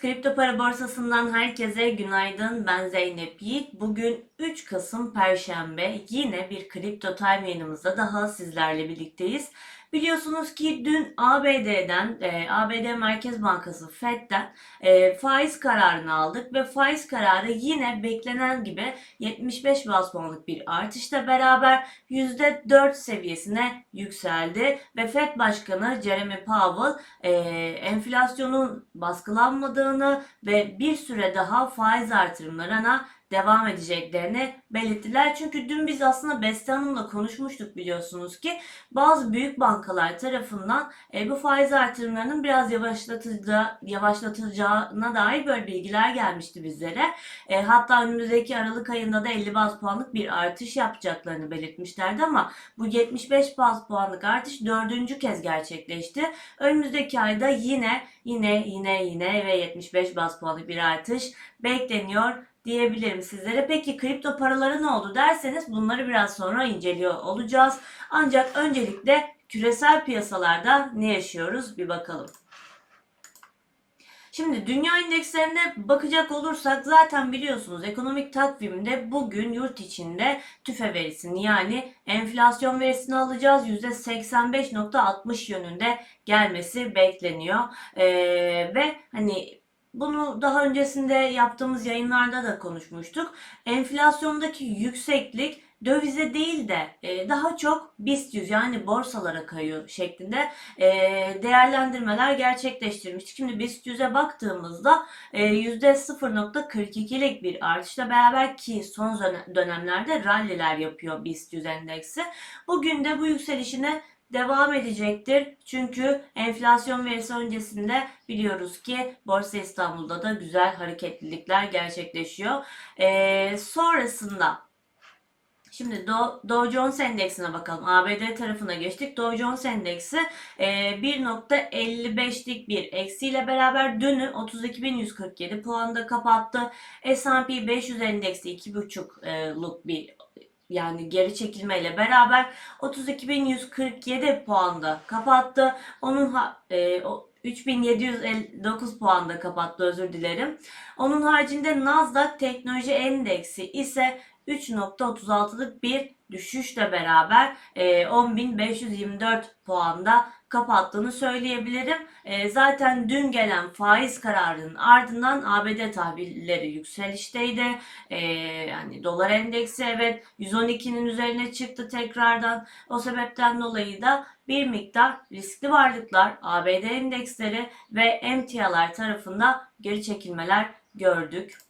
Kripto para borsasından herkese günaydın. Ben Zeynep Yiğit. Bugün 3 Kasım Perşembe. Yine bir kripto time yayınımızda daha sizlerle birlikteyiz. Biliyorsunuz ki dün ABD'den, e, ABD Merkez Bankası Fed'den e, faiz kararını aldık ve faiz kararı yine beklenen gibi 75 bas puanlık bir artışla beraber %4 seviyesine yükseldi ve Fed Başkanı Jeremy Powell e, enflasyonun baskılanmadığını ve bir süre daha faiz artırımlarına devam edeceklerini belirttiler. Çünkü dün biz aslında Beste Hanım'la konuşmuştuk biliyorsunuz ki bazı büyük bankalar tarafından e, bu faiz artırımlarının biraz yavaşlatılacağı, yavaşlatılacağına dair böyle bilgiler gelmişti bizlere. E, hatta önümüzdeki Aralık ayında da 50 bas puanlık bir artış yapacaklarını belirtmişlerdi ama bu 75 bas puanlık artış dördüncü kez gerçekleşti. Önümüzdeki ayda yine yine yine yine ve 75 bas puanlık bir artış bekleniyor diyebilirim sizlere. Peki kripto paraları ne oldu derseniz bunları biraz sonra inceliyor olacağız. Ancak öncelikle küresel piyasalarda ne yaşıyoruz bir bakalım. Şimdi dünya endekslerine bakacak olursak zaten biliyorsunuz ekonomik takvimde bugün yurt içinde tüfe verisini yani enflasyon verisini alacağız. %85.60 yönünde gelmesi bekleniyor. Ee, ve hani bunu daha öncesinde yaptığımız yayınlarda da konuşmuştuk. Enflasyondaki yükseklik dövize değil de e, daha çok BIST 100 yani borsalara kayıyor şeklinde e, değerlendirmeler gerçekleştirmiştik. Şimdi BIST 100'e baktığımızda e, %0.42'lik bir artışla beraber ki son dönemlerde ralliler yapıyor BIST 100 endeksi. Bugün de bu yükselişine devam edecektir. Çünkü enflasyon verisi öncesinde biliyoruz ki Borsa İstanbul'da da güzel hareketlilikler gerçekleşiyor. Ee, sonrasında Şimdi Dow, Jones Endeksine bakalım. ABD tarafına geçtik. Dow Jones Endeksi e, 1.55'lik bir eksiyle beraber dünü 32.147 puanda kapattı. S&P 500 Endeksi 2.5'luk bir yani geri çekilmeyle beraber 32.147 puanda kapattı. Onun ha, e, o, 3759 puanda kapattı özür dilerim. Onun haricinde Nasdaq Teknoloji Endeksi ise 3.36'lık bir düşüşle beraber 10.524 e, puanda kapattığını söyleyebilirim. E, zaten dün gelen faiz kararının ardından ABD tahvilleri yükselişteydi. E, yani dolar endeksi evet 112'nin üzerine çıktı tekrardan. O sebepten dolayı da bir miktar riskli varlıklar, ABD endeksleri ve emtialar tarafında geri çekilmeler gördük.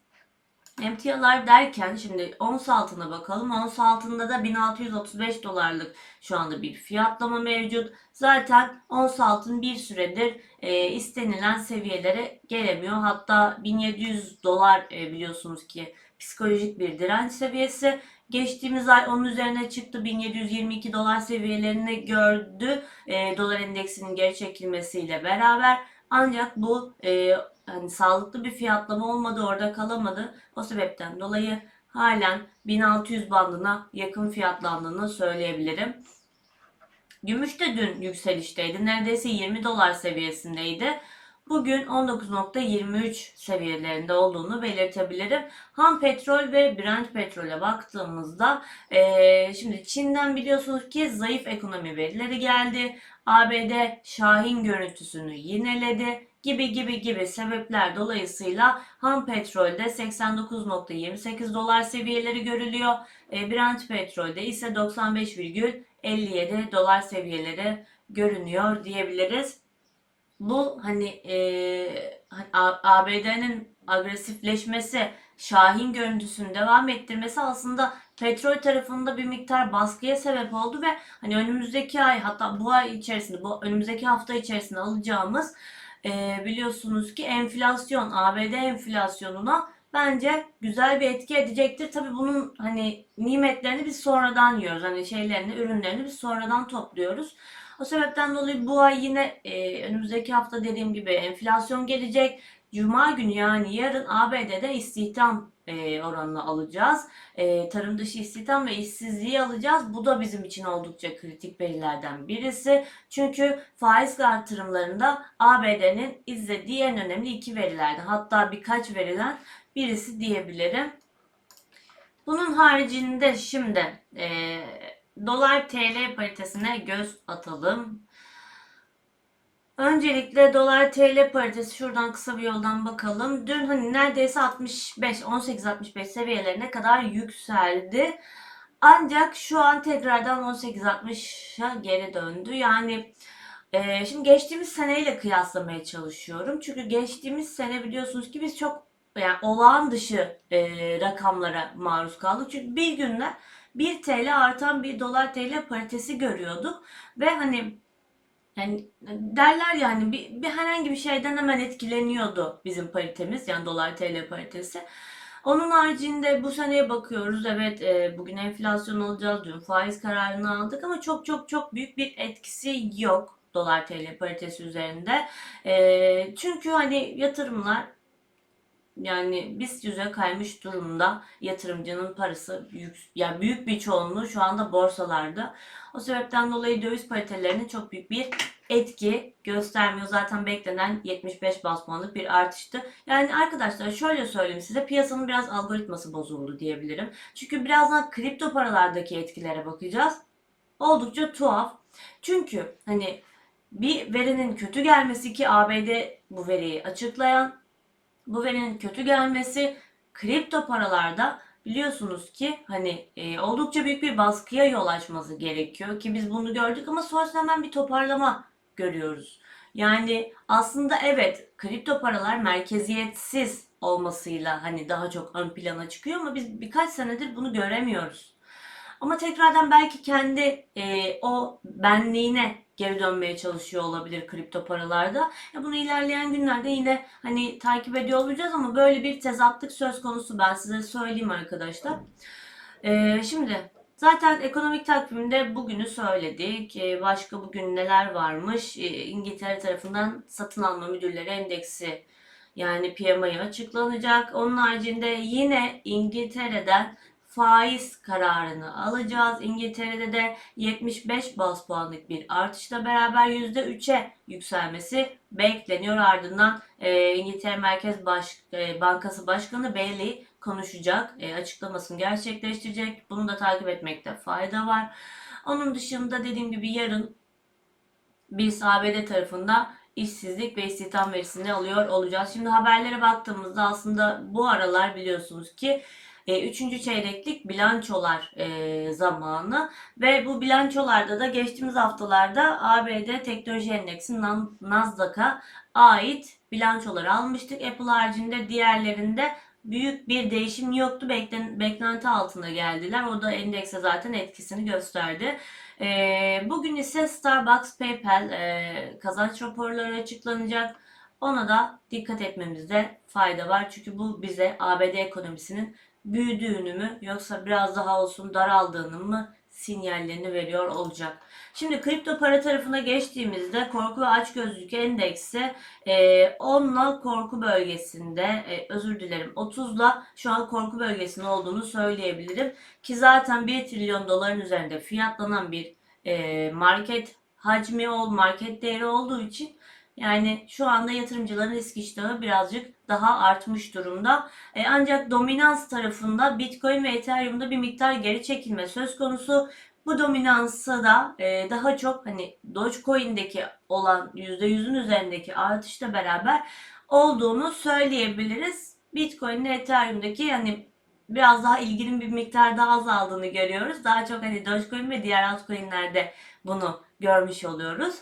Emtialar derken şimdi ons altına bakalım. Ons altında da 1635 dolarlık şu anda bir fiyatlama mevcut. Zaten ons altın bir süredir e, istenilen seviyelere gelemiyor. Hatta 1700 dolar e, biliyorsunuz ki psikolojik bir direnç seviyesi. Geçtiğimiz ay onun üzerine çıktı. 1722 dolar seviyelerini gördü. E, dolar endeksinin geri çekilmesiyle beraber. Ancak bu e, hani sağlıklı bir fiyatlama olmadı orada kalamadı. O sebepten dolayı halen 1600 bandına yakın fiyatlandığını söyleyebilirim. Gümüş de dün yükselişteydi. Neredeyse 20 dolar seviyesindeydi. Bugün 19.23 seviyelerinde olduğunu belirtebilirim. Ham petrol ve Brent petrole baktığımızda e, şimdi Çin'den biliyorsunuz ki zayıf ekonomi verileri geldi. ABD Şahin görüntüsünü yineledi gibi gibi gibi sebepler dolayısıyla ham petrolde 89.28 dolar seviyeleri görülüyor. E, Brent petrolde ise 95,57 dolar seviyeleri görünüyor diyebiliriz. Bu hani e, ABD'nin agresifleşmesi, Şahin görüntüsünü devam ettirmesi aslında petrol tarafında bir miktar baskıya sebep oldu ve hani önümüzdeki ay hatta bu ay içerisinde bu önümüzdeki hafta içerisinde alacağımız e, biliyorsunuz ki enflasyon, ABD enflasyonuna bence güzel bir etki edecektir. Tabi bunun hani nimetlerini biz sonradan yiyoruz. Hani şeylerini, ürünlerini biz sonradan topluyoruz. O sebepten dolayı bu ay yine e, önümüzdeki hafta dediğim gibi enflasyon gelecek. Cuma günü yani yarın ABD'de istihdam e, oranını alacağız. E, tarım dışı istihdam ve işsizliği alacağız. Bu da bizim için oldukça kritik verilerden birisi. Çünkü faiz artırımlarında ABD'nin izlediği en önemli iki verilerden hatta birkaç veriden birisi diyebilirim. Bunun haricinde şimdi e, dolar TL paritesine göz atalım. Öncelikle dolar TL paritesi şuradan kısa bir yoldan bakalım. Dün hani neredeyse 65 18-65 seviyelerine kadar yükseldi. Ancak şu an tekrardan 18-60'a geri döndü. Yani e, şimdi geçtiğimiz seneyle kıyaslamaya çalışıyorum. Çünkü geçtiğimiz sene biliyorsunuz ki biz çok yani olağan dışı e, rakamlara maruz kaldık. Çünkü bir günde 1 TL artan bir dolar TL paritesi görüyorduk. Ve hani yani derler yani bir, bir herhangi bir şeyden hemen etkileniyordu bizim paritemiz yani dolar TL paritesi. Onun haricinde bu seneye bakıyoruz. Evet e, bugün enflasyon alacağız. Dün faiz kararını aldık ama çok çok çok büyük bir etkisi yok dolar TL paritesi üzerinde. E, çünkü hani yatırımlar yani biz yüze kaymış durumda yatırımcının parası büyük, yani büyük bir çoğunluğu şu anda borsalarda. O sebepten dolayı döviz paritelerine çok büyük bir etki göstermiyor. Zaten beklenen 75 bas bir artıştı. Yani arkadaşlar şöyle söyleyeyim size piyasanın biraz algoritması bozuldu diyebilirim. Çünkü birazdan kripto paralardaki etkilere bakacağız. Oldukça tuhaf. Çünkü hani bir verinin kötü gelmesi ki ABD bu veriyi açıklayan bu verinin kötü gelmesi kripto paralarda biliyorsunuz ki hani e, oldukça büyük bir baskıya yol açması gerekiyor ki biz bunu gördük ama sonrasında hemen bir toparlama görüyoruz. Yani aslında evet kripto paralar merkeziyetsiz olmasıyla hani daha çok ön plana çıkıyor ama biz birkaç senedir bunu göremiyoruz. Ama tekrardan belki kendi e, o benliğine geri dönmeye çalışıyor olabilir kripto paralarda. Ya bunu ilerleyen günlerde yine hani takip ediyor olacağız ama böyle bir tezatlık söz konusu ben size söyleyeyim arkadaşlar. E, şimdi Zaten ekonomik takvimde bugünü söyledik. Ee, başka bugün neler varmış? Ee, İngiltere tarafından satın alma müdürleri endeksi yani PMI açıklanacak. Onun haricinde yine İngiltere'den faiz kararını alacağız. İngiltere'de de 75 bas puanlık bir artışla beraber %3'e yükselmesi bekleniyor. Ardından e, İngiltere Merkez Baş, e, Bankası Başkanı Bailey konuşacak, e, açıklamasını gerçekleştirecek. Bunu da takip etmekte fayda var. Onun dışında dediğim gibi yarın biz ABD tarafında işsizlik ve istihdam verisini alıyor olacağız. Şimdi haberlere baktığımızda aslında bu aralar biliyorsunuz ki e, üçüncü çeyreklik bilançolar e, zamanı ve bu bilançolarda da geçtiğimiz haftalarda ABD Teknoloji Endeksi Nasdaq'a ait bilançoları almıştık. Apple haricinde diğerlerinde büyük bir değişim yoktu. Beklen, beklenti altında geldiler. O da endekse zaten etkisini gösterdi. E, bugün ise Starbucks, PayPal e, kazanç raporları açıklanacak. Ona da dikkat etmemizde fayda var. Çünkü bu bize ABD ekonomisinin büyüdüğünü mü yoksa biraz daha olsun daraldığını mı sinyallerini veriyor olacak. Şimdi kripto para tarafına geçtiğimizde korku ve açgözlülük endeksi e, 10'la korku bölgesinde e, özür dilerim 30'la şu an korku bölgesinde olduğunu söyleyebilirim. Ki zaten 1 trilyon doların üzerinde fiyatlanan bir e, market hacmi ol, market değeri olduğu için yani şu anda yatırımcıların risk iştahı birazcık daha artmış durumda. E, ancak dominans tarafında Bitcoin ve Ethereum'da bir miktar geri çekilme söz konusu. Bu dominansı da e, daha çok hani Dogecoin'deki olan %100'ün üzerindeki artışla beraber olduğunu söyleyebiliriz. Bitcoin ile Ethereum'daki yani biraz daha ilginin bir miktar daha azaldığını görüyoruz. Daha çok hani Dogecoin ve diğer altcoin'lerde bunu görmüş oluyoruz.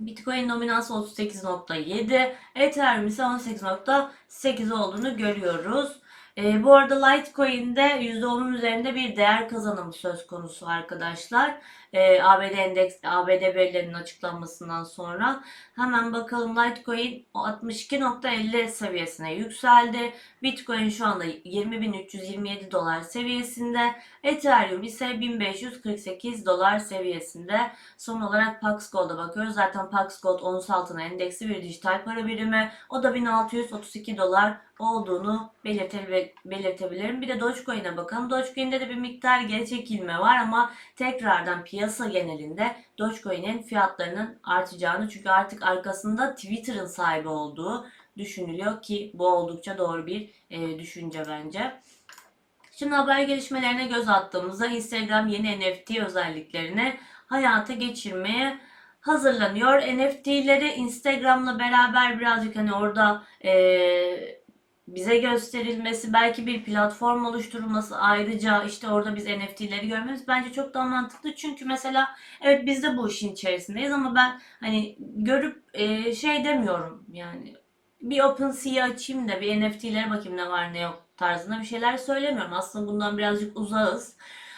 Bitcoin dominansı 38.7, Ethereum ise 18.8 olduğunu görüyoruz. E, bu arada Litecoin'de %10'un üzerinde bir değer kazanımı söz konusu arkadaşlar. E, ABD endeks, ABD verilerinin açıklanmasından sonra hemen bakalım Litecoin 62.50 seviyesine yükseldi. Bitcoin şu anda 20.327 dolar seviyesinde. Ethereum ise 1548 dolar seviyesinde. Son olarak Pax Gold'a bakıyoruz. Zaten Pax Gold ons altına endeksi bir dijital para birimi. O da 1632 dolar olduğunu belirtebilirim. Bir de Dogecoin'e bakalım. Dogecoin'de de bir miktar geri çekilme var ama tekrardan piyasa genelinde Dogecoin'in fiyatlarının artacağını çünkü artık arkasında Twitter'ın sahibi olduğu düşünülüyor ki bu oldukça doğru bir e, düşünce bence. Şimdi haber gelişmelerine göz attığımızda Instagram yeni NFT özelliklerini hayata geçirmeye hazırlanıyor. NFT'leri Instagram'la beraber birazcık hani orada eee, bize gösterilmesi, belki bir platform oluşturulması ayrıca işte orada biz NFT'leri görmemiz bence çok daha mantıklı. Çünkü mesela evet biz de bu işin içerisindeyiz ama ben hani görüp eee, şey demiyorum yani bir OpenSea açayım da bir NFT'lere bakayım ne var ne yok tarzında bir şeyler söylemiyorum. Aslında bundan birazcık uzağız.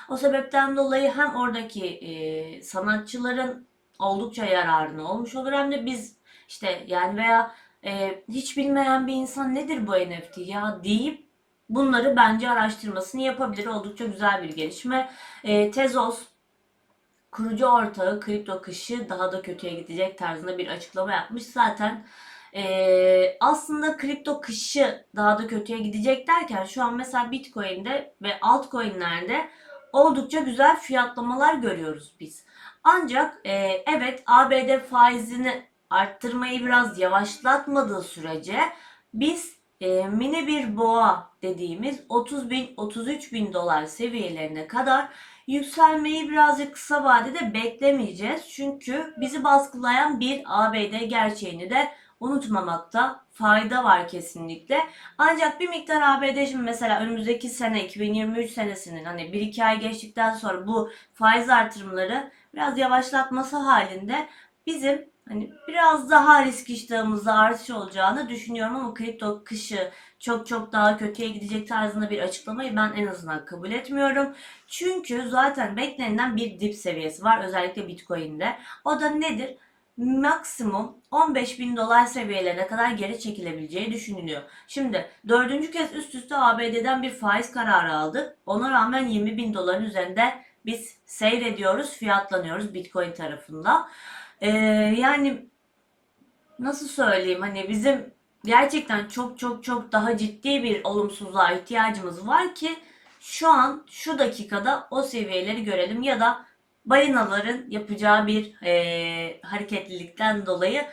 O sebepten dolayı hem oradaki eee, sanatçıların oldukça yararına olmuş olur hem de biz işte yani veya e, hiç bilmeyen bir insan nedir bu NFT ya deyip bunları bence araştırmasını yapabilir. Oldukça güzel bir gelişme. E, Tezos kurucu ortağı kripto kışı daha da kötüye gidecek tarzında bir açıklama yapmış. Zaten e, aslında kripto kışı daha da kötüye gidecek derken şu an mesela Bitcoin'de ve altcoin'lerde oldukça güzel fiyatlamalar görüyoruz biz. Ancak e, evet ABD faizini arttırmayı biraz yavaşlatmadığı sürece biz e, mini bir boğa dediğimiz 30 bin 33 bin dolar seviyelerine kadar yükselmeyi birazcık kısa vadede beklemeyeceğiz. Çünkü bizi baskılayan bir ABD gerçeğini de unutmamakta fayda var kesinlikle. Ancak bir miktar ABD şimdi mesela önümüzdeki sene 2023 senesinin hani 1-2 ay geçtikten sonra bu faiz artırımları biraz yavaşlatması halinde bizim hani biraz daha risk iştahımızda artış olacağını düşünüyorum ama kripto kışı çok çok daha kötüye gidecek tarzında bir açıklamayı ben en azından kabul etmiyorum. Çünkü zaten beklenilen bir dip seviyesi var özellikle Bitcoin'de. O da nedir? Maksimum 15 bin dolar seviyelerine kadar geri çekilebileceği düşünülüyor. Şimdi dördüncü kez üst üste ABD'den bir faiz kararı aldık. Ona rağmen 20 bin doların üzerinde biz seyrediyoruz, fiyatlanıyoruz Bitcoin tarafında. Ee, yani nasıl söyleyeyim hani bizim gerçekten çok çok çok daha ciddi bir olumsuzluğa ihtiyacımız var ki şu an şu dakikada o seviyeleri görelim ya da balinaların yapacağı bir e, hareketlilikten dolayı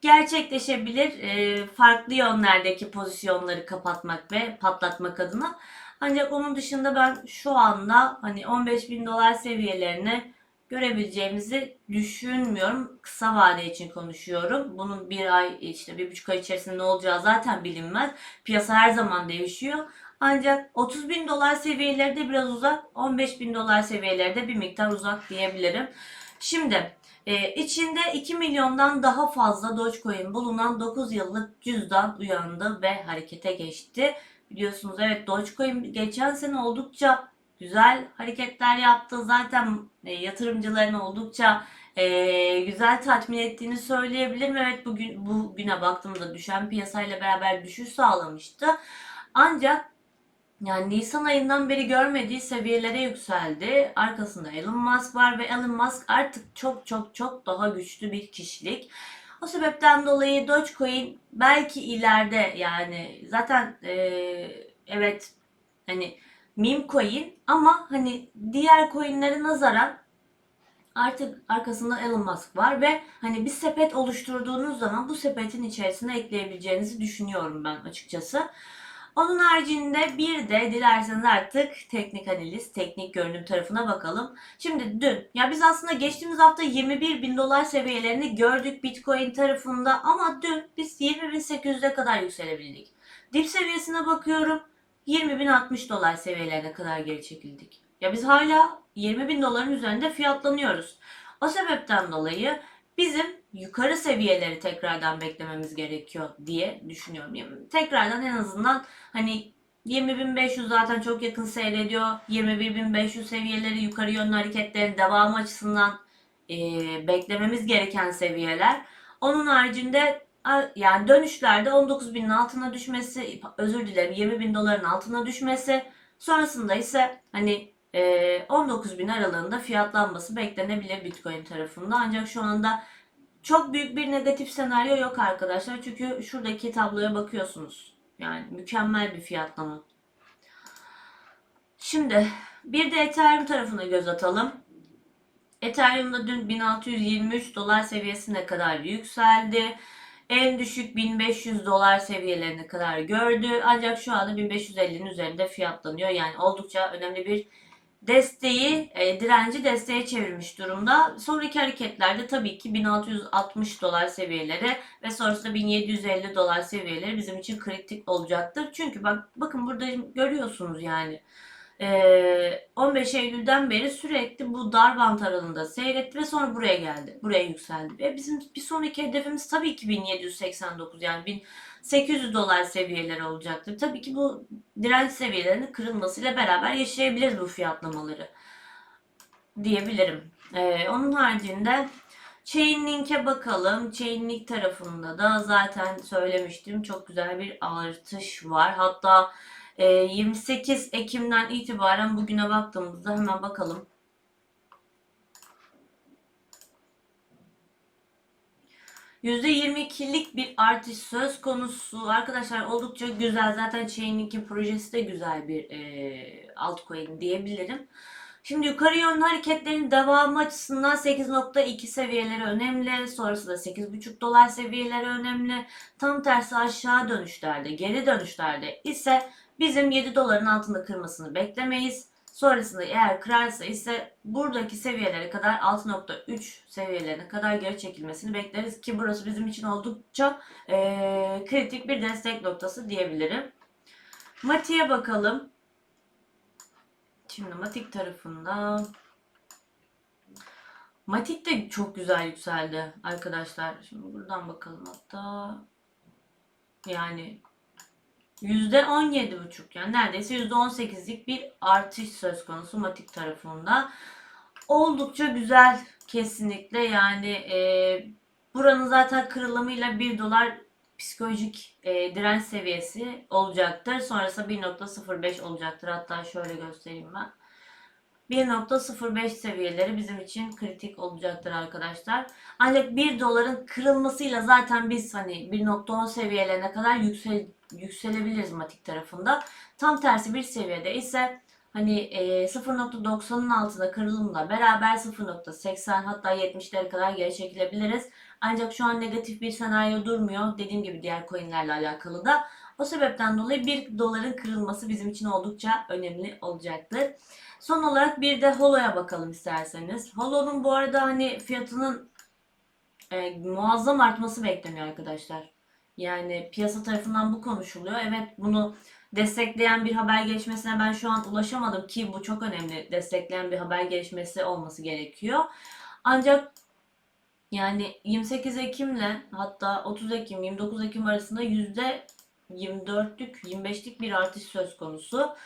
gerçekleşebilir e, farklı yönlerdeki pozisyonları kapatmak ve patlatmak adına. Ancak onun dışında ben şu anda hani 15 bin dolar seviyelerini görebileceğimizi düşünmüyorum. Kısa vade için konuşuyorum. Bunun bir ay işte bir buçuk ay içerisinde ne olacağı zaten bilinmez. Piyasa her zaman değişiyor. Ancak 30 bin dolar seviyeleri de biraz uzak, 15 bin dolar seviyeleri de bir miktar uzak diyebilirim. Şimdi e, içinde 2 milyondan daha fazla Dogecoin bulunan 9 yıllık cüzdan uyandı ve harekete geçti. Biliyorsunuz evet Dogecoin geçen sene oldukça güzel hareketler yaptı. Zaten e, yatırımcıların oldukça e, güzel tatmin ettiğini söyleyebilirim. Evet bugün bugüne baktığımda düşen piyasayla beraber düşüş sağlamıştı. Ancak yani Nisan ayından beri görmediği seviyelere yükseldi. Arkasında Elon Musk var ve Elon Musk artık çok çok çok daha güçlü bir kişilik. O sebepten dolayı Dogecoin belki ileride yani zaten e, evet hani meme coin ama hani diğer coinlere nazaran artık arkasında Elon Musk var ve hani bir sepet oluşturduğunuz zaman bu sepetin içerisine ekleyebileceğinizi düşünüyorum ben açıkçası. Onun haricinde bir de dilerseniz artık teknik analiz, teknik görünüm tarafına bakalım. Şimdi dün, ya biz aslında geçtiğimiz hafta 21 bin dolar seviyelerini gördük Bitcoin tarafında ama dün biz 20.800'e kadar yükselebildik. Dip seviyesine bakıyorum 20.060 dolar seviyelerine kadar geri çekildik. Ya biz hala 20 bin doların üzerinde fiyatlanıyoruz. O sebepten dolayı bizim yukarı seviyeleri tekrardan beklememiz gerekiyor diye düşünüyorum. Yani tekrardan en azından hani 20.500 zaten çok yakın seyrediyor. 21.500 seviyeleri yukarı yönlü hareketlerin devamı açısından e, beklememiz gereken seviyeler. Onun haricinde yani dönüşlerde 19.000'in altına düşmesi, özür dilerim 20.000 doların altına düşmesi, sonrasında ise hani 19.000 aralığında fiyatlanması beklenebilir Bitcoin tarafında. Ancak şu anda çok büyük bir negatif senaryo yok arkadaşlar. Çünkü şuradaki tabloya bakıyorsunuz. Yani mükemmel bir fiyatlama. Şimdi bir de Ethereum tarafına göz atalım. Ethereum'da dün 1623 dolar seviyesine kadar yükseldi. En düşük 1500 dolar seviyelerine kadar gördü. Ancak şu anda 1550'nin üzerinde fiyatlanıyor. Yani oldukça önemli bir desteği, e, direnci desteğe çevirmiş durumda. Sonraki hareketlerde tabii ki 1660 dolar seviyeleri ve sonrasında 1750 dolar seviyeleri bizim için kritik olacaktır. Çünkü bak bakın burada görüyorsunuz yani. Ee, 15 Eylül'den beri sürekli bu dar bant aralığında seyretti ve sonra buraya geldi. Buraya yükseldi. Ve bizim bir sonraki hedefimiz tabii ki 1789 yani 1800 dolar seviyeleri olacaktır. Tabii ki bu direnç seviyelerinin kırılmasıyla beraber yaşayabiliriz bu fiyatlamaları diyebilirim. Ee, onun haricinde Chainlink'e bakalım. Chainlink tarafında da zaten söylemiştim çok güzel bir artış var. Hatta 28 ee, Ekim'den itibaren bugüne baktığımızda hemen bakalım. %22'lik bir artış söz konusu. Arkadaşlar oldukça güzel. Zaten Chainlink'in projesi de güzel bir e, altcoin diyebilirim. Şimdi yukarı yönlü hareketlerin devamı açısından 8.2 seviyeleri önemli. Sonrasında 8.5 dolar seviyeleri önemli. Tam tersi aşağı dönüşlerde, geri dönüşlerde ise Bizim 7 doların altında kırmasını beklemeyiz. Sonrasında eğer kırarsa ise buradaki seviyelere kadar 6.3 seviyelerine kadar geri çekilmesini bekleriz ki burası bizim için oldukça e, kritik bir destek noktası diyebilirim. Mati'ye bakalım. Şimdi Matik tarafında Matik de çok güzel yükseldi arkadaşlar. Şimdi buradan bakalım hatta. Yani %17,5 yani neredeyse %18'lik bir artış söz konusu Matik tarafında. Oldukça güzel kesinlikle yani e, buranın zaten kırılımıyla 1 dolar psikolojik e, direnç seviyesi olacaktır. Sonrasında 1.05 olacaktır. Hatta şöyle göstereyim ben. 1.05 seviyeleri bizim için kritik olacaktır arkadaşlar. Ancak 1 doların kırılmasıyla zaten biz hani 1.10 seviyelerine kadar yüksel, yükselebiliriz matik tarafında. Tam tersi bir seviyede ise hani e, 0.90'ın altında kırılımla beraber 0.80 hatta 70'lere kadar geri çekilebiliriz. Ancak şu an negatif bir senaryo durmuyor. Dediğim gibi diğer coinlerle alakalı da. O sebepten dolayı 1 doların kırılması bizim için oldukça önemli olacaktır. Son olarak bir de Holo'ya bakalım isterseniz. Holo'nun bu arada hani fiyatının e, muazzam artması bekleniyor arkadaşlar. Yani piyasa tarafından bu konuşuluyor. Evet bunu destekleyen bir haber gelişmesine ben şu an ulaşamadım ki bu çok önemli. Destekleyen bir haber gelişmesi olması gerekiyor. Ancak yani 28 Ekim'le hatta 30 Ekim 29 Ekim arasında yüzde 24'lük 25'lik bir artış söz konusu.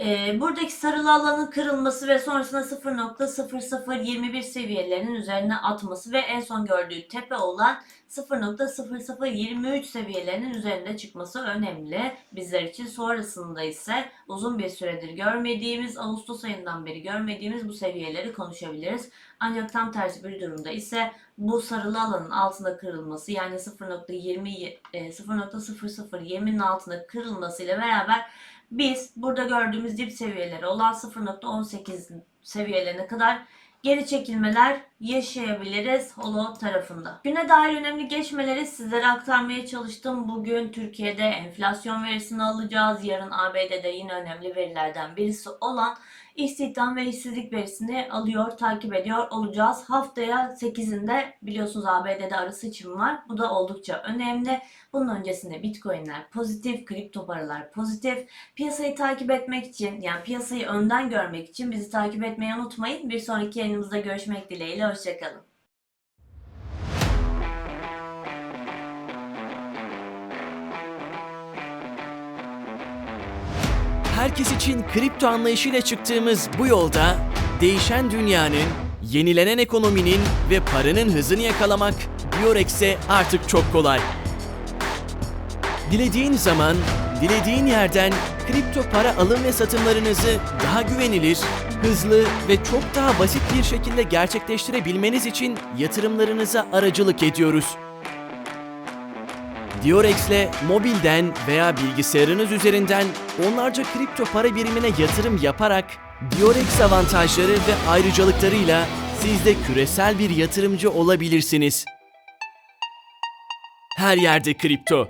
E, buradaki sarılı alanın kırılması ve sonrasında 0.0021 seviyelerinin üzerine atması ve en son gördüğü tepe olan 0.0023 seviyelerinin üzerinde çıkması önemli bizler için. Sonrasında ise uzun bir süredir görmediğimiz, Ağustos ayından beri görmediğimiz bu seviyeleri konuşabiliriz. Ancak tam tersi bir durumda ise bu sarılı alanın altında kırılması yani 0.20 0.0020'nin altında kırılması ile beraber biz burada gördüğümüz dip seviyeleri olan 0.18 seviyelerine kadar geri çekilmeler yaşayabiliriz Holo tarafında. Güne dair önemli geçmeleri sizlere aktarmaya çalıştım. Bugün Türkiye'de enflasyon verisini alacağız. Yarın ABD'de yine önemli verilerden birisi olan istihdam ve işsizlik verisini alıyor, takip ediyor olacağız. Haftaya 8'inde biliyorsunuz ABD'de arı seçim var. Bu da oldukça önemli. Bunun öncesinde Bitcoin'ler pozitif, kripto paralar pozitif. Piyasayı takip etmek için yani piyasayı önden görmek için bizi takip etmeyi unutmayın. Bir sonraki yayınımızda görüşmek dileğiyle. Hoşçakalın. Herkes için kripto anlayışıyla çıktığımız bu yolda değişen dünyanın, yenilenen ekonominin ve paranın hızını yakalamak Biorex'e artık çok kolay. Dilediğin zaman, dilediğin yerden kripto para alım ve satımlarınızı daha güvenilir, hızlı ve çok daha basit bir şekilde gerçekleştirebilmeniz için yatırımlarınıza aracılık ediyoruz. Diorex'le mobilden veya bilgisayarınız üzerinden onlarca kripto para birimine yatırım yaparak Diorex avantajları ve ayrıcalıklarıyla siz de küresel bir yatırımcı olabilirsiniz. Her yerde kripto.